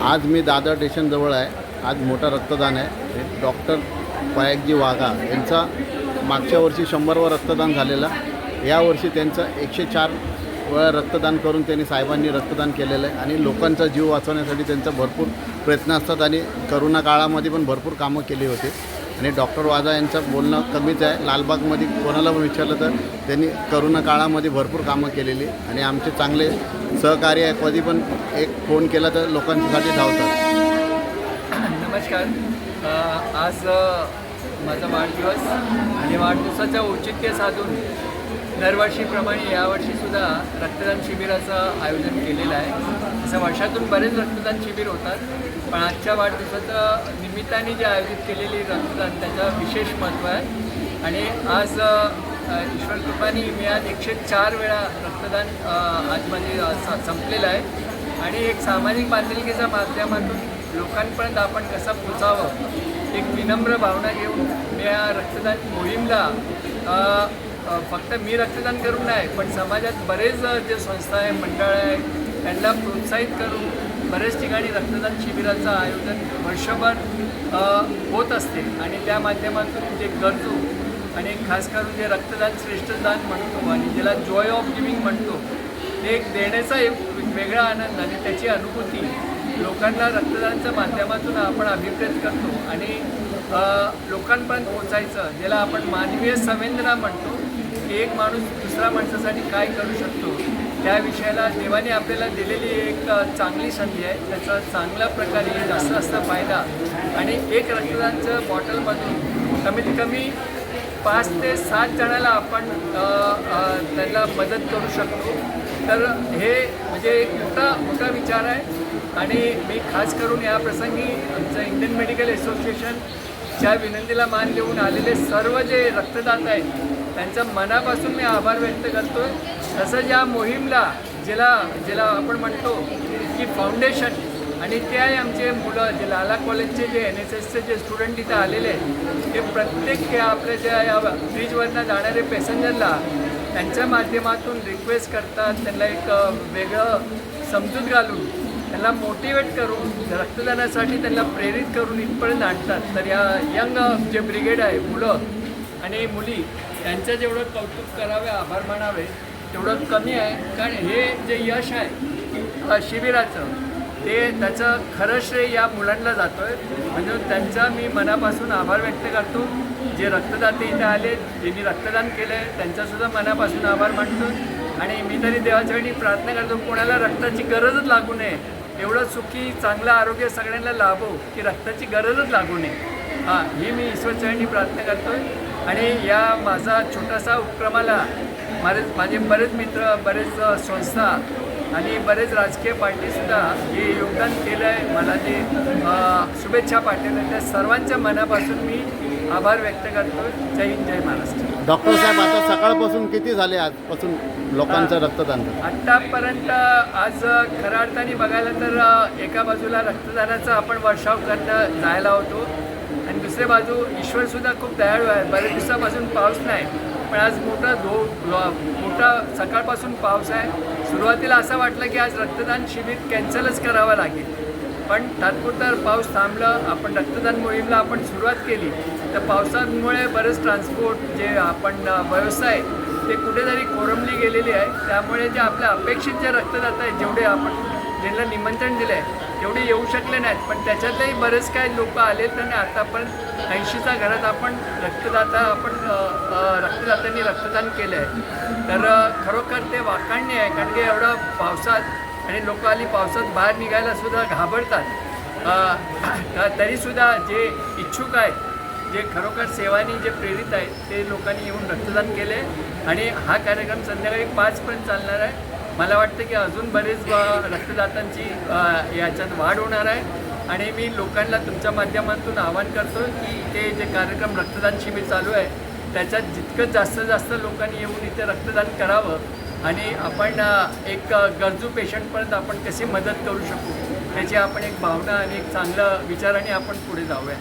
आज मी दादर स्टेशनजवळ आहे. आज मोठा रक्तदान आहे. डॉक्टर पायकजी वाघा यांचा मागच्या वर्षी शंभरवर रक्तदान झालेला. यावर्षी त्यांचं एकशे चार वेळा रक्तदान करून त्यांनी साहेबांनी रक्तदान केलेलं आहे. आणि लोकांचा जीव वाचवण्यासाठी त्यांचा भरपूर प्रयत्न असतात आणि करोना काळामध्ये पण भरपूर कामं केली होती. आणि डॉक्टर वाजा यांचं बोलणं कमीच आहे. लालबागमध्ये कोणाला पण विचारलं तर त्यांनी करोना काळामध्ये भरपूर कामं केलेली आणि आमचे चांगले सहकार्य आहे कधी पण एक फोन केला तर लोकांसाठी धावतात. नमस्कार. आज माझा वाढदिवस आणि वाढदिवसाचं औचित्य साधून दरवर्षीप्रमाणे यावर्षीसुद्धा रक्तदान शिबिराचं आयोजन केलेलं आहे. असं वर्षातून बरेच रक्तदान शिबिर होतात. पण आजच्या वाढदिवसाचं निमित्ताने जे आयोजित केलेली रक्तदान त्याचं विशेष महत्त्व आहे. आणि आज ईश्वर कृपाने मी आज एकशे चार वेळा रक्तदान अ, आज माझे स- संपलेलं आहे. आणि एक सामाजिक बांधिलकीच्या माध्यमातून लोकांपर्यंत आपण कसं पोचावं एक विनम्र भावना घेऊन मी या रक्तदान मोहीमला फक्त मी रक्तदान करून नाही पण समाजात बरेच जे संस्था आहे मंडळ आहे त्यांना प्रोत्साहित करून बरेच ठिकाणी रक्तदान शिबिराचं आयोजन वर्षभर होत असते. आणि त्या माध्यमातून जे गरजू आणि खास करून जे रक्तदान श्रेष्ठ दान म्हणतो आणि ज्याला जॉय ऑफ गिविंग म्हणतो ते एक देण्याचा एक वेगळा आनंद आणि त्याची अनुभूती लोकांना रक्तदानाच्या माध्यमातून आपण अभिप्रेत करतो. आणि लोकांपर्यंत पोचायचं ज्याला आपण मानवीय संवेदना म्हणतो एक माणूस दुसऱ्या माणसासाठी काय करू शकतो त्या विषयाला देवाने आपल्याला दिलेली एक चांगली संधी आहे. त्याचा चांगल्या प्रकारे जास्त जास्त फायदा. आणि एक रक्तदानचं बॉटलमधून कमीत कमी पाच ते सात जणाला आपण त्यांना मदत करू शकतो. तर हे म्हणजे एक मोठा मोठा विचार आहे. आणि मी खास करून या प्रसंगी आमचं इंडियन मेडिकल असोसिएशन ज्या विनंतीला मान देऊन आलेले सर्व जे रक्तदाता आहेत त्यांचं मनापासून मी आभार व्यक्त करतो तसंच या मोहीमला ज्याला ज्याला आपण म्हणतो की फाउंडेशन आणि ते आहे आमचे मुलं जे लाला कॉलेजचे जे एन एस एसचे जे स्टुडंट इथं आलेले आहेत ते प्रत्येक आपल्या ज्या या ब्रिजवरनं जाणारे पॅसेंजरला त्यांच्या माध्यमातून रिक्वेस्ट करतात त्यांना एक वेगळं समजूत घालून त्यांना मोटिवेट करून रक्तदानासाठी त्यांना प्रेरित करून इथपर्यंत आणतात. तर या यंग जे ब्रिगेड आहे मुलं आणि मुली यांचं जेवढं कौतुक करावे आभार मानावे तेवढं कमी आहे. कारण हे जे यश आहे शिबिराचं ते त्याचं खरं श्रेय या मुलांना जातो आहे म्हणजे त्यांचा मी मनापासून आभार व्यक्त करतो. जे रक्तदाते इथे आले ज्यांनी रक्तदान केलं आहे त्यांचासुद्धा मनापासून आभार मानतो. आणि मी तरी देवाच्यासाठी प्रार्थना करतो कोणाला रक्ताची गरजच लागू नये एवढं सुखी चांगलं आरोग्य सगळ्यांना लाभो की रक्ताची गरजच लागू नये. हां ही मी ईश्वरचरणी प्रार्थना करतो आहे आणि या माझा छोटासा उपक्रमाला माझे माझे बरेच मित्र बरेच संस्था आणि बरेच राजकीय पार्टीसुद्धा हे योगदान केलं आहे मला जे शुभेच्छा पाठवल्या त्या सर्वांच्या मनापासून मी आभार व्यक्त करतो. जय हिंद जय महाराष्ट्र. डॉक्टर साहेब आता सकाळपासून किती झाले आजपासून लोकांचं रक्तदान? आत्तापर्यंत आज खऱ्या अर्थाने बघायला तर एका बाजूला रक्तदानाचा आपण वर्षाव करणं जायला होतो. आणि दुसऱ्या बाजू ईश्वरसुद्धा खूप दयाळू आहे. बऱ्याच दिवसापासून पाऊस नाही. पण आज मोठा धो मोठा सकाळपासून पाऊस आहे. सुरुवातीला असं वाटलं की आज रक्तदान शिबिर कॅन्सलच करावं लागेल. पण तात्पुरता पाऊस थांबलं आपण रक्तदान मोहीमला आपण सुरुवात केली. तर पावसामुळे बरेच ट्रान्सपोर्ट जे आपण व्यवसाय ते कुठेतरी कोरमली गेलेली आहे. त्यामुळे जे आपल्या अपेक्षित जे रक्तदाता आहेत जेवढे आपण ज्यांना निमंत्रण दिलं आहे तेवढे येऊ शकले नाहीत. पण त्याच्यातही बरेच काही लोक आले आणि आतापर्यंत ऐंशीच्या घरात आपण रक्तदाता आपण रक्तदात्यांनी रक्तदान केलं आहे तर खरोखर ते वाखाणणे आहे कारण की एवढं पावसात आणि लोक आली पावसात बाहेर निघायला सुद्धा घाबरतात. तरीसुद्धा जे इच्छुक आहेत जे खरोखर सेवानी जे प्रेरित आहेत ते लोकांनी येऊन रक्तदान केले आणि हा कार्यक्रम संध्याकाळी पाचपर्यंत चालणार आहे. मला वाटतं की अजून बरेच रक्तदातांची याच्यात वाढ होणार आहे. आणि मी लोकांना तुमच्या माध्यमातून आवाहन करतो की इथे जे कार्यक्रम रक्तदान शिबिर चालू आहे त्याच्यात जितकं जास्तीत जास्त लोकांनी येऊन इथे रक्तदान करावं आणि आपण एक गरजू पेशंटपर्यंत आपण कशी मदत करू शकू त्याची आपण एक भावना आणि एक चांगलं विचाराने आपण पुढे जाऊया